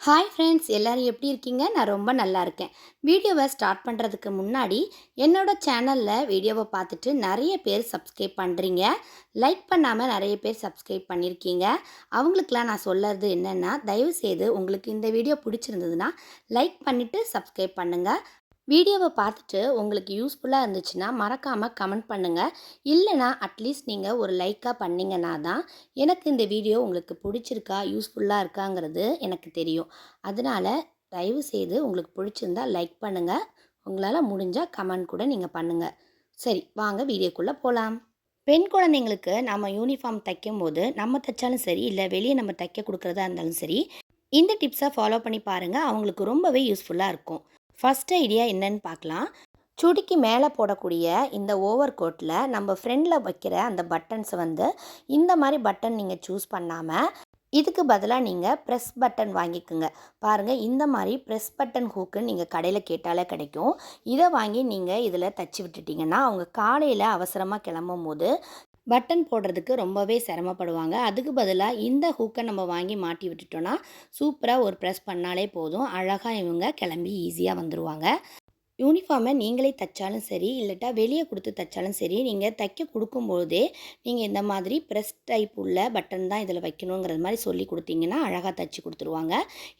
Hi friends எல்லோரும் எப்படி இருக்கீங்க? நான் ரொம்ப நல்லா இருக்கேன். வீடியோவை ஸ்டார்ட் பண்ணுறதுக்கு முன்னாடி என்னோடய சேனலில் வீடியோவை பார்த்துட்டு நிறைய பேர் சப்ஸ்கிரைப் பண்ணுறீங்க லைக் பண்ணாமல் நிறைய பேர் சப்ஸ்கிரைப் பண்ணியிருக்கீங்க அவங்களுக்கெலாம் நான் சொல்லறது என்னென்னா தயவுசெய்து உங்களுக்கு இந்த வீடியோ பிடிச்சிருந்ததுன்னா லைக் பண்ணிவிட்டு சப்ஸ்கிரைப் பண்ணுங்கள் வீடியோவை பார்த்துட்டு உங்களுக்கு யூஸ்ஃபுல்லாக இருந்துச்சுன்னா மறக்காமல் கமெண்ட் பண்ணுங்கள் இல்லைனா அட்லீஸ்ட் நீங்கள் ஒரு லைக்காக பண்ணிங்கன்னா தான் எனக்கு இந்த வீடியோ உங்களுக்கு பிடிச்சிருக்கா யூஸ்ஃபுல்லாக இருக்காங்கிறது எனக்கு தெரியும். அதனால் தயவு செய்து உங்களுக்கு பிடிச்சிருந்தா லைக் பண்ணுங்கள் உங்களால் முடிஞ்சால் கமெண்ட் கூட நீங்கள் பண்ணுங்கள் சரி வாங்க வீடியோக்குள்ளே போகலாம் பெண் குழந்தைங்களுக்கு நம்ம யூனிஃபார்ம் தைக்கும் போது நம்ம தைச்சாலும் சரி இல்லை வெளியே நம்ம தைக்க கொடுக்குறதா இருந்தாலும் சரி இந்த டிப்ஸை ஃபாலோ பண்ணி பாருங்கள் அவங்களுக்கு ரொம்பவே யூஸ்ஃபுல்லாக இருக்கும். ஃபஸ்ட் ஐடியா என்னன்னு பார்க்கலாம். சுடிக்கு மேலே போடக்கூடிய இந்த ஓவர் கோட்டில் நம்ம ஃப்ரெண்டில் வைக்கிற அந்த பட்டன்ஸை வந்து இந்த மாதிரி பட்டன் நீங்கள் சூஸ் பண்ணாமல் இதுக்கு பதிலாக நீங்கள் ப்ரெஸ் பட்டன் வாங்கிக்கோங்க. பாருங்கள் இந்த மாதிரி ப்ரெஸ் பட்டன் ஹூக்கு நீங்கள் கடையில் கேட்டாலே கிடைக்கும். இதை வாங்கி நீங்கள் இதில் தச்சு விட்டுட்டிங்கன்னா அவங்க காலையில் அவசரமாக கிளம்பும் போது பட்டன் போடுறதுக்கு ரொம்பவே சிரமப்படுவாங்க. அதுக்கு பதிலாக இந்த ஹூக்கை நம்ம வாங்கி மாட்டி விட்டுட்டோன்னா சூப்பராக ஒரு ப்ரெஸ் பண்ணாலே போதும். அழகாக இவங்க கிளம்பி ஈஸியாக வந்துடுவாங்க யூனிஃபார்மை நீங்களே தைச்சாலும் சரி இல்லட்டா வெளியே கொடுத்து தைச்சாலும் சரி நீங்கள் தைக்க கொடுக்கும்போதே நீங்கள் இந்த மாதிரி ப்ரெஸ் டைப் உள்ள பட்டன் தான் இதில் வைக்கணுங்கிறது மாதிரி சொல்லி கொடுத்தீங்கன்னா அழகாக தைச்சி கொடுத்துருவாங்க.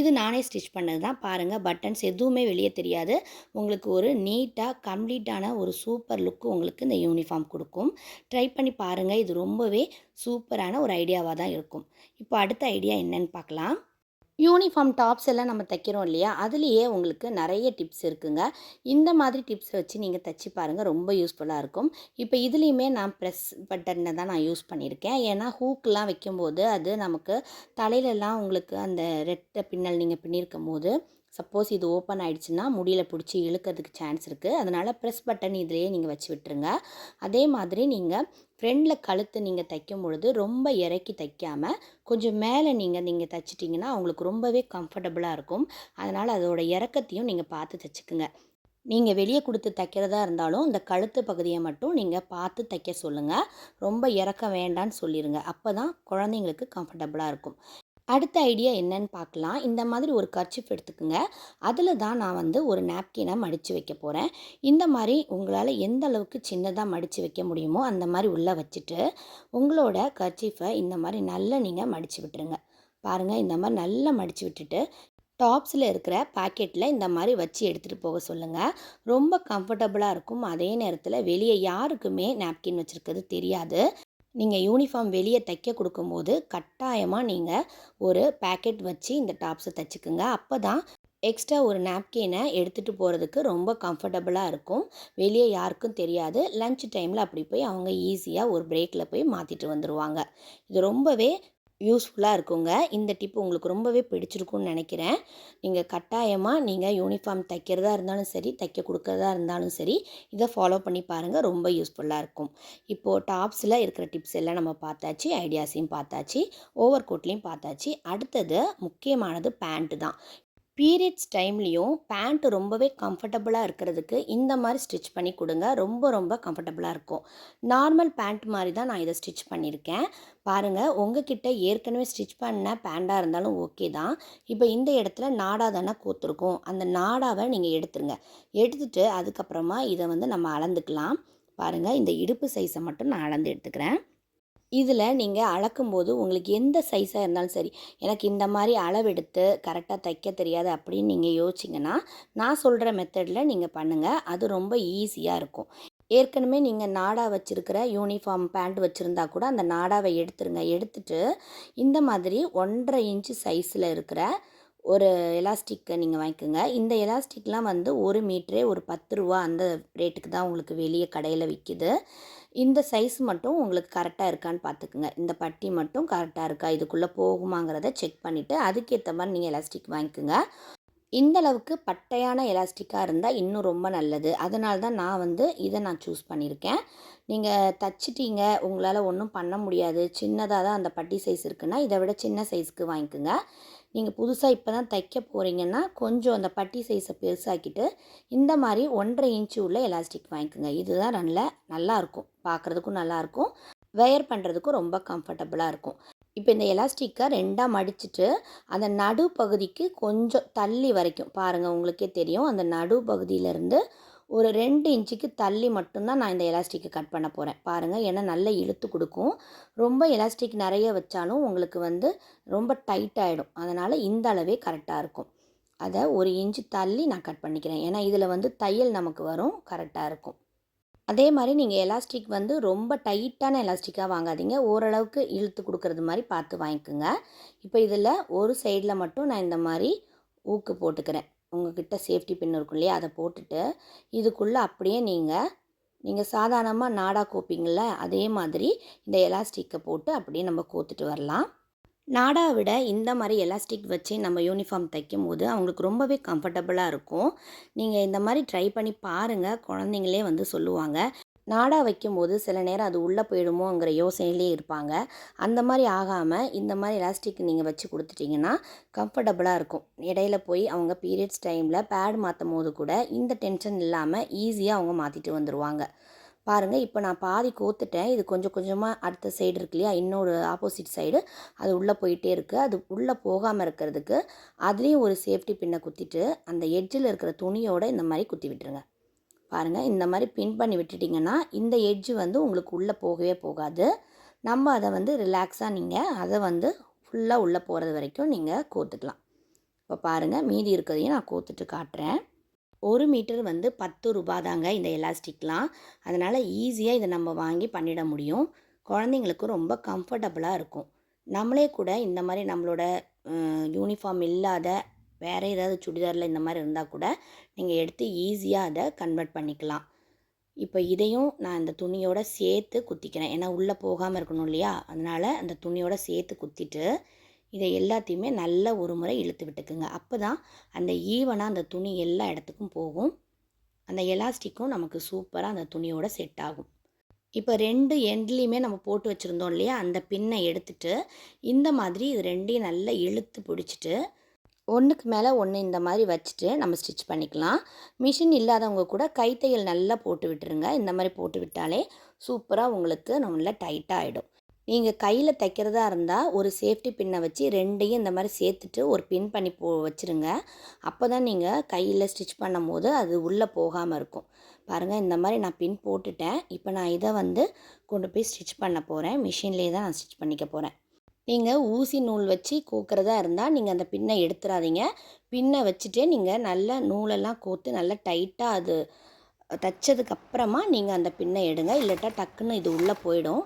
இது நானே ஸ்டிச் பண்ணது தான் பாருங்கள் பட்டன்ஸ் எதுவுமே வெளியே தெரியாது. உங்களுக்கு ஒரு நீட்டாக கம்ப்ளீட்டான ஒரு சூப்பர் லுக்கு உங்களுக்கு இந்த யூனிஃபார்ம் கொடுக்கும். ட்ரை பண்ணி பாருங்கள் இது ரொம்பவே சூப்பரான ஒரு ஐடியாவாக தான் இருக்கும். இப்போ அடுத்த ஐடியா என்னன்னு பார்க்கலாம். யூனிஃபார்ம் டாப்ஸ் எல்லாம் நம்ம தைக்கிறோம் இல்லையா? அதுலேயே உங்களுக்கு நிறைய டிப்ஸ் இருக்குங்க. இந்த மாதிரி டிப்ஸ் வச்சு நீங்கள் தைச்சி பாருங்கள் ரொம்ப யூஸ்ஃபுல்லாக இருக்கும். இப்போ இதுலேயுமே நான் ப்ரெஸ் பட்டனை தான் நான் யூஸ் பண்ணியிருக்கேன். ஏன்னா ஹூக்கெலாம் வைக்கும்போது அது நமக்கு தலையிலலாம் உங்களுக்கு அந்த ரெட்டை பின்னல் நீங்கள் பின்னிருக்கும் போது சப்போஸ் இது ஓப்பன் ஆகிடுச்சுன்னா முடியில் பிடிச்சி இழுக்கிறதுக்கு சான்ஸ் இருக்குது அதனால் ப்ரெஸ் பட்டன் இதிலேயே நீங்கள் வச்சு விட்டுருங்க. அதே மாதிரி நீங்கள் ஃப்ரெண்டில் கழுத்து நீங்கள் தைக்கும் பொழுது ரொம்ப இறக்கி தைக்காமல் கொஞ்சம் மேலே நீங்கள் நீங்கள் தைச்சிட்டிங்கன்னா அவங்களுக்கு ரொம்பவே கம்ஃபர்டபுளாக இருக்கும். அதனால் அதோட இறக்கத்தையும் நீங்கள் பார்த்து தைச்சிக்குங்க. நீங்கள் வெளியே கொடுத்து தைக்கிறதா இருந்தாலும் இந்த கழுத்து பகுதியை மட்டும் நீங்கள் பார்த்து தைக்க சொல்லுங்கள் ரொம்ப இறக்க வேண்டான்னு சொல்லிடுங்க அப்போ தான் குழந்தைங்களுக்கு கம்ஃபர்டபுளாக இருக்கும். அடுத்த ஐடியா என்னன்னு பார்க்கலாம். இந்த மாதிரி ஒரு கர்ச்சிஃப் எடுத்துக்கோங்க. அதில் தான் நான் வந்து ஒரு நாப்கினை மடித்து வைக்க போகிறேன் இந்த மாதிரி உங்களால் எந்த அளவுக்கு சின்னதாக மடித்து வைக்க முடியுமோ அந்த மாதிரி உள்ளே வச்சுட்டு உங்களோட கர்ச்சிஃபை இந்த மாதிரி நல்லா நீங்கள் மடித்து விட்டுருங்க. பாருங்கள் இந்த மாதிரி நல்லா மடித்து விட்டுட்டு டாப்ஸில் இருக்கிற பாக்கெட்டில் இந்த மாதிரி வச்சு எடுத்துகிட்டு போக சொல்லுங்கள் ரொம்ப கம்ஃபர்டபுளாக இருக்கும். அதே நேரத்தில் வெளியே யாருக்குமே நாப்கின் வச்சுருக்கிறது தெரியாது. நீங்கள் யூனிஃபார்ம் வெளியே தைக்க கொடுக்கும்போது கட்டாயமாக நீங்கள் ஒரு பேக்கெட் வச்சு இந்த டாப்ஸை தைச்சிக்குங்க. அப்போ தான் எக்ஸ்ட்ரா ஒரு நாப்கினை எடுத்துகிட்டு போகிறதுக்கு ரொம்ப கம்ஃபர்டபுளாக இருக்கும். வெளியே யாருக்கும் தெரியாது. லன்ச் டைமில் அப்படி போய் அவங்க ஈஸியாக ஒரு பிரேக்கில் போய் மாற்றிட்டு வந்துடுவாங்க இது ரொம்பவே யூஸ்ஃபுல்லாக இருக்குங்க. இந்த டிப் உங்களுக்கு ரொம்பவே பிடிச்சிருக்கும்னு நினைக்கிறேன். நீங்கள் கட்டாயமாக நீங்கள் யூனிஃபார்ம் தைக்கிறதா இருந்தாலும் சரி தைக்க கொடுக்கறதா இருந்தாலும் சரி இதை ஃபாலோ பண்ணி பாருங்கள் ரொம்ப யூஸ்ஃபுல்லாக இருக்கும். இப்போது டாப்ஸில் இருக்கிற டிப்ஸ் எல்லாம் நம்ம பார்த்தாச்சு ஐடியாஸையும் பார்த்தாச்சு ஓவர் கோட்லேயும் பார்த்தாச்சு. அடுத்தது முக்கியமானது பேண்ட்டு தான். பீரியட்ஸ் டைம்லேயும் பேண்ட்டு ரொம்பவே கம்ஃபர்டபுளாக இருக்கிறதுக்கு இந்த மாதிரி ஸ்டிச் பண்ணி கொடுங்க. ரொம்ப ரொம்ப கம்ஃபர்டபுளாக இருக்கும். நார்மல் பேண்ட் மாதிரி தான் நான் இதை ஸ்டிச் பண்ணியிருக்கேன். பாருங்கள் உங்ககிட்ட ஏற்கனவே ஸ்டிச் பண்ண பேண்டாக இருந்தாலும் ஓகே தான். இப்போ இந்த இடத்துல நாடா தானே கோத்துருக்கும். அந்த நாடாவை நீங்கள் எடுத்துருங்க. எடுத்துகிட்டு அதுக்கப்புறமா இதை வந்து நம்ம அளந்துக்கலாம். பாருங்கள் இந்த இடுப்பு சைஸை மட்டும் நான் அளந்து எடுத்துக்கிறேன். இதில் நீங்கள் அளக்கும்போது உங்களுக்கு எந்த சைஸாக இருந்தாலும் சரி எனக்கு இந்த மாதிரி அளவெடுத்து கரெக்டாக தைக்க தெரியாது அப்படின்னு நீங்கள் யோசிச்சிங்கன்னா நான் சொல்கிற மெத்தடில் நீங்கள் பண்ணுங்கள் அது ரொம்ப ஈஸியாக இருக்கும். ஏற்கனவே நீங்கள் நாடா வச்சுருக்கிற யூனிஃபார்ம் பேண்ட் வச்சுருந்தா கூட அந்த நாடாவை எடுத்துருங்க. எடுத்துட்டு இந்த மாதிரி ஒன்றரை இன்ச்சு சைஸில் இருக்கிற ஒரு எலாஸ்டிக்கை நீங்கள் வாங்கிக்கோங்க. இந்த எலாஸ்டிக்லாம் வந்து ஒரு மீட்டரே ஒரு பத்து ரூபா அந்த ரேட்டுக்கு தான் உங்களுக்கு வெளியே கடையில் விற்கிது இந்த சைஸ் மட்டும் உங்களுக்கு கரெக்டாக இருக்கான்னு பார்த்துக்குங்க இந்த பட்டி மட்டும் கரெக்டாக இருக்கா? இதுக்குள்ளே போகுமாங்கிறத செக் பண்ணிவிட்டு அதுக்கேற்ற மாதிரி நீங்கள் எலாஸ்டிக் வாங்கிக்கோங்க. இந்த அளவுக்கு பட்டையான எலாஸ்டிக்காக இருந்தால் இன்னும் ரொம்ப நல்லது. அதனால தான் நான் வந்து இதை நான் சூஸ் பண்ணியிருக்கேன். நீங்கள் தச்சிட்டீங்க உங்களால் ஒன்றும் பண்ண முடியாது. சின்னதாக தான் அந்த பட்டி சைஸ் இருக்குன்னா இதை விட சின்ன சைஸ்க்கு வாங்கிக்கோங்க. நீங்கள் புதுசாக இப்போ தான் தைக்க போகிறீங்கன்னா கொஞ்சம் அந்த பட்டி சைஸை பெருசாக்கிட்டு இந்த மாதிரி ஒன்றரை இன்ச்சு உள்ள எலாஸ்டிக் வாங்கிக்கோங்க. இதுதான் நல்ல நல்லாயிருக்கும் பார்க்குறதுக்கும் நல்லாயிருக்கும் வெயர் பண்ணுறதுக்கும் ரொம்ப கம்ஃபர்டபுளாக இருக்கும். இப்போ இந்த எலாஸ்டிக்கை ரெண்டாக மடிச்சுட்டு அந்த நடு பகுதிக்கு கொஞ்சம் தள்ளி வரைக்கும். பாருங்கள் உங்களுக்கே தெரியும். அந்த நடு பகுதியிலேருந்து ஒரு ரெண்டு இன்ச்சுக்கு தள்ளி மட்டும்தான் நான் இந்த எலாஸ்டிக்கு கட் பண்ண போகிறேன் பாருங்கள் ஏன்னா நல்லா இழுத்து கொடுக்கும். ரொம்ப எலாஸ்டிக் நிறைய வச்சாலும் உங்களுக்கு வந்து ரொம்ப டைட் ஆகிடும் அதனால் இந்த அளவே கரெக்டாக இருக்கும். அதை ஒரு இன்ச்சு தள்ளி நான் கட் பண்ணிக்கிறேன். ஏன்னா இதில் வந்து தையல் நமக்கு வரும் கரெக்டாக இருக்கும். அதே மாதிரி நீங்கள் எலாஸ்டிக் வந்து ரொம்ப டைட்டான எலாஸ்டிக்காக வாங்காதீங்க. ஓரளவுக்கு இழுத்து கொடுக்கறது மாதிரி பார்த்து வாங்கிக்கோங்க. இப்போ இதில் ஒரு சைடில் மட்டும் நான் இந்த மாதிரி ஊக்கு போட்டுக்கிறேன். உங்ககிட்ட சேஃப்டி பின் இருக்கும் இல்லையா? அதை போட்டுட்டு இதுக்குள்ளே அப்படியே நீங்கள் நீங்கள் சாதாரணமாக நாடா கோப்பிங்கள அதே மாதிரி இந்த எலாஸ்டிக்கை போட்டு அப்படியே நம்ம கோத்துட்டு வரலாம். நாடா விட இந்த மாதிரி எலாஸ்டிக் வச்சு நம்ம யூனிஃபார்ம் தைக்கும் போது அவங்களுக்கு ரொம்பவே கம்ஃபர்டபுளாக இருக்கும். நீங்கள் இந்த மாதிரி ட்ரை பண்ணி பாருங்கள் குழந்தைங்களே வந்து சொல்லுவாங்க. நாடா வைக்கும்போது சில நேரம் அது உள்ளே போயிடுமோங்கிற யோசனையிலே இருப்பாங்க. அந்த மாதிரி ஆகாமல் இந்த மாதிரி எலாஸ்டிக் நீங்கள் வச்சு கொடுத்துட்டிங்கன்னா கம்ஃபர்டபுளாக இருக்கும். இடையில போய் அவங்க பீரியட்ஸ் டைமில் பேட் மாற்றும் போது கூட இந்த டென்ஷன் இல்லாமல் ஈஸியாக அவங்க மாற்றிட்டு வந்துடுவாங்க பாருங்கள் இப்போ நான் பாதி கோத்துட்டேன். இது கொஞ்சம் கொஞ்சமாக அடுத்த சைடு இருக்கு இல்லையா? இன்னொரு ஆப்போசிட் சைடு அது உள்ளே போயிட்டே இருக்குது அது உள்ளே போகாமல் இருக்கிறதுக்கு அதுலேயும் ஒரு சேஃப்டி பின்னை குத்திட்டு அந்த எட்ஜில் இருக்கிற துணியோடு இந்த மாதிரி குத்தி விட்டுருங்க. பாருங்கள் இந்த மாதிரி பின் பண்ணி விட்டுட்டிங்கன்னா இந்த எட்ஜு வந்து உங்களுக்கு உள்ளே போகவே போகாது. நம்ம அதை வந்து ரிலாக்ஸாக நீங்கள் அதை வந்து ஃபுல்லாக உள்ளே போகிறது வரைக்கும் நீங்கள் கோத்துக்கலாம். இப்போ பாருங்கள் மீதி இருக்கிறதையும் நான் கோத்துட்டு காட்டுறேன். ஒரு மீட்டர் வந்து பத்து ரூபா தாங்க இந்த எலாஸ்டிக்லாம் அதனால் ஈஸியாக இதை நம்ம வாங்கி பண்ணிட முடியும். குழந்தைங்களுக்கு ரொம்ப கம்ஃபர்டபுளாக இருக்கும். நம்மளே கூட இந்த மாதிரி நம்மளோட யூனிஃபார்ம் இல்லாத வேறு ஏதாவது சுடிதாரில் இந்த மாதிரி இருந்தால் கூட நீங்கள் எடுத்து ஈஸியாக அதை கன்வெர்ட் பண்ணிக்கலாம். இப்போ இதையும் நான் இந்த துணியோட சேர்த்து குத்திக்கிறேன். ஏன்னா உள்ளே போகாமல் இருக்கணும் இல்லையா? அதனால் அந்த துணியோட சேர்த்து குத்திட்டு இதை எல்லாத்தையுமே நல்ல ஒரு முறை இழுத்து விட்டுக்குங்க. அப்போ தான் அந்த ஈவனாக அந்த துணி எல்லா இடத்துக்கும் போகும். அந்த எலாஸ்டிக்கும் நமக்கு சூப்பராக அந்த துணியோட செட் ஆகும். இப்போ ரெண்டு எண்ட்லேயுமே நம்ம போட்டு வச்சுருந்தோம் இல்லையா? அந்த பின்னை எடுத்துட்டு இந்த மாதிரி இது ரெண்டையும் நல்லா இழுத்து பிடிச்சிட்டு ஒன்றுக்கு மேலே ஒன்று இந்த மாதிரி வச்சுட்டு நம்ம ஸ்டிச் பண்ணிக்கலாம். மிஷின் இல்லாதவங்க கூட கைத்தையல் நல்லா போட்டு விட்டுருங்க. இந்த மாதிரி போட்டு விட்டாலே சூப்பராக உங்களுக்கு நல்ல டைட்டாக ஆகிடும் நீங்கள் கையில் தைக்கிறதா இருந்தால் ஒரு சேஃப்டி பின்னை வச்சு ரெண்டையும் இந்த மாதிரி சேர்த்துட்டு ஒரு பின் பண்ணி போ வச்சுருங்க. அப்போ தான் நீங்கள் கையில் ஸ்டிச் பண்ணும் போது அது உள்ளே போகாமல் இருக்கும். பாருங்கள் இந்த மாதிரி நான் பின் போட்டுட்டேன். இப்போ நான் இதை வந்து கொண்டு போய் ஸ்டிச் பண்ண போகிறேன் மிஷின்லேயே தான் நான் ஸ்டிச் பண்ணிக்க போகிறேன் நீங்கள் ஊசி நூல் வச்சு கோக்கிறதா இருந்தால் நீங்கள் அந்த பின்னை எடுத்துடாதீங்க பின்னை வச்சுட்டே நீங்கள் நல்ல நூலெல்லாம் கோத்து நல்லா டைட்டாக அது தைச்சதுக்கப்புறமா நீங்கள் அந்த பின்னை எடுங்க. இல்லாட்டா டக்குன்னு இது உள்ளே போயிடும்.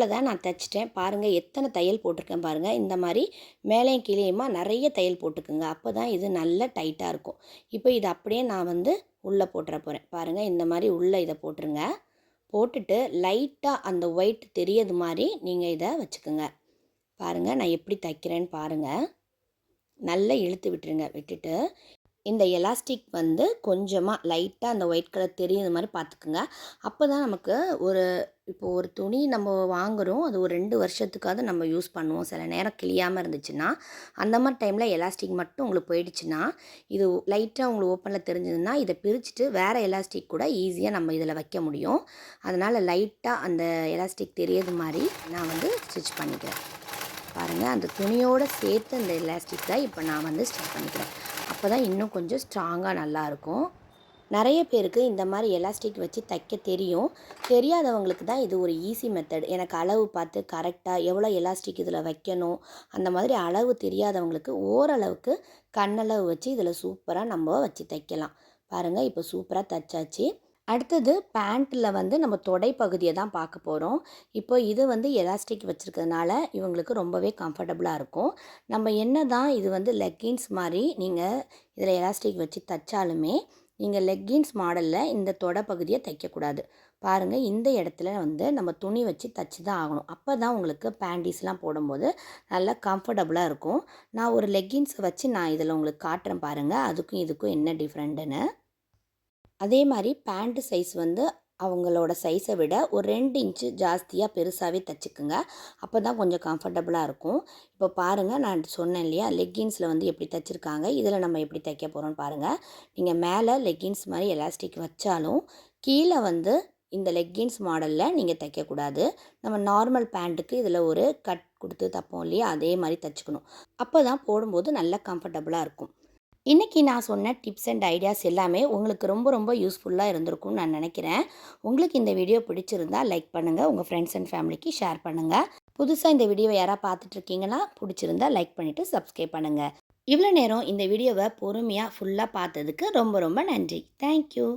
அவ்வளோதான் நான் தைச்சிட்டேன். பாருங்கள் எத்தனை தையல் போட்டிருக்கேன் பாருங்கள் இந்த மாதிரி மேலேயும் கீழேயுமா நிறைய தையல் போட்டுக்குங்க. அப்போ தான் இது நல்ல டைட்டாக இருக்கும். இப்போ இது அப்படியே நான் வந்து உள்ளே போட்டுற போகிறேன் பாருங்கள் இந்த மாதிரி உள்ளே இதை போட்டுருங்க. போட்டுட்டு லைட்டாக அந்த ஒயிட் தெரியது மாதிரி நீங்கள் இதை வச்சுக்கோங்க. பாருங்கள் நான் எப்படி தைக்கிறேன்னு பாருங்கள் நல்லா இழுத்து விட்டுருங்க விட்டுட்டு இந்த எலாஸ்டிக் வந்து கொஞ்சமாக லைட்டாக அந்த ஒயிட் கலர் தெரியுற மாதிரி பார்த்துக்குங்க அப்போ தான் நமக்கு ஒரு இப்போது ஒரு துணி நம்ம வாங்குகிறோம் அது ஒரு ரெண்டு வருஷத்துக்காவது நம்ம யூஸ் பண்ணுவோம். சில நேரம் கிளியாமல் இருந்துச்சுன்னா அந்த மாதிரி டைமில் எலாஸ்டிக் மட்டும் உங்களுக்கு போயிடுச்சுன்னா இது லைட்டாக உங்களுக்கு ஓப்பனில் தெரிஞ்சதுன்னா இதை பிரிச்சுட்டு வேறு எலாஸ்டிக் கூட ஈஸியாக நம்ம இதில் வைக்க முடியும். அதனால் லைட்டாக அந்த எலாஸ்டிக் தெரியுது மாதிரி நான் வந்து ஸ்டிச் பண்ணிக்கிறேன். பாருங்கள் அந்த துணியோடு சேர்த்து அந்த எலாஸ்டிக்கை இப்போ நான் வந்து ஸ்டிச் பண்ணிக்கிறேன். அப்போ தான் இன்னும் கொஞ்சம் ஸ்ட்ராங்காக நல்லாயிருக்கும். நிறைய பேருக்கு இந்த மாதிரி எலாஸ்டிக் வச்சு தைக்க தெரியும். தெரியாதவங்களுக்கு தான் இது ஒரு ஈஸி மெத்தட் எனக்கு அளவு பார்த்து கரெக்டாக எவ்வளோ எலாஸ்டிக் இதில் வைக்கணும் அந்த மாதிரி அளவு தெரியாதவங்களுக்கு ஓரளவுக்கு கண்ணளவு வச்சு இதில் சூப்பராக நம்ம வச்சு தைக்கலாம். பாருங்கள் இப்போ சூப்பராக தைச்சாச்சு. அடுத்தது பேண்ட்டில் வந்து நம்ம தொடை பகுதியை தான் பார்க்க போகிறோம் இப்போ இது வந்து எலாஸ்டிக் வச்சுருக்கிறதுனால இவங்களுக்கு ரொம்பவே கம்ஃபர்டபுளாக இருக்கும். நம்ம என்ன தான் இது வந்து லெக்கின்ஸ் மாதிரி நீங்கள் இதில் எலாஸ்டிக் வச்சு தைச்சாலுமே நீங்கள் லெக்கின்ஸ் மாடலில் இந்த தொடை பகுதியை தைக்கக்கூடாது. பாருங்கள் இந்த இடத்துல வந்து நம்ம துணி வச்சு தைச்சி தான் ஆகணும். அப்போ தான் உங்களுக்கு பேண்டீஸ்லாம் போடும்போது நல்லா கம்ஃபர்டபுளாக இருக்கும். நான் ஒரு லெக்கின்ஸை வச்சு நான் இதில் உங்களுக்கு காட்டுறேன் பாருங்கள் அதுக்கும் இதுக்கும் என்ன டிஃப்ரெண்ட்டுன்னு. அதே மாதிரி பேண்ட்டு சைஸ் வந்து அவங்களோட சைஸை விட ஒரு ரெண்டு இன்ச்சு ஜாஸ்தியாக பெருசாகவே தைச்சிக்குங்க. அப்போ தான் கொஞ்சம் கம்ஃபர்டபுளாக இருக்கும். இப்போ பாருங்கள் நான் சொன்னேன் இல்லையா லெக்கின்ஸில் வந்து எப்படி தைச்சிருக்காங்க இதில் நம்ம எப்படி தைக்க போகிறோம்னு பாருங்கள் நீங்கள் மேலே லெக்கின்ஸ் மாதிரி எலாஸ்டிக் வச்சாலும் கீழே வந்து இந்த லெக்கின்ஸ் மாடலில் நீங்கள் தைக்கக்கூடாது நம்ம நார்மல் பேண்ட்டுக்கு இதில் ஒரு கட் கொடுத்து தைப்போம் இல்லையா அதே மாதிரி தைச்சிக்கணும். அப்போ தான் போடும்போது நல்லா கம்ஃபர்டபுளாக இருக்கும். இன்றைக்கி நான் சொன்ன டிப்ஸ் அண்ட் ஐடியாஸ் எல்லாமே உங்களுக்கு ரொம்ப ரொம்ப யூஸ்ஃபுல்லாக இருந்திருக்கும்னு நான் நினைக்கிறேன். உங்களுக்கு இந்த வீடியோ பிடிச்சிருந்தா லைக் பண்ணுங்கள் உங்கள் ஃப்ரெண்ட்ஸ் அண்ட் ஃபேமிலிக்கு ஷேர் பண்ணுங்கள் புதுசாக இந்த வீடியோவை யாராவது பார்த்துட்ருக்கீங்கன்னா பிடிச்சிருந்தா லைக் பண்ணிவிட்டு சப்ஸ்கிரைப் பண்ணுங்கள் இவ்வளோ நேரம் இந்த வீடியோவை பொறுமையாக ஃபுல்லாக பார்த்ததுக்கு ரொம்ப ரொம்ப நன்றி. தேங்க்யூ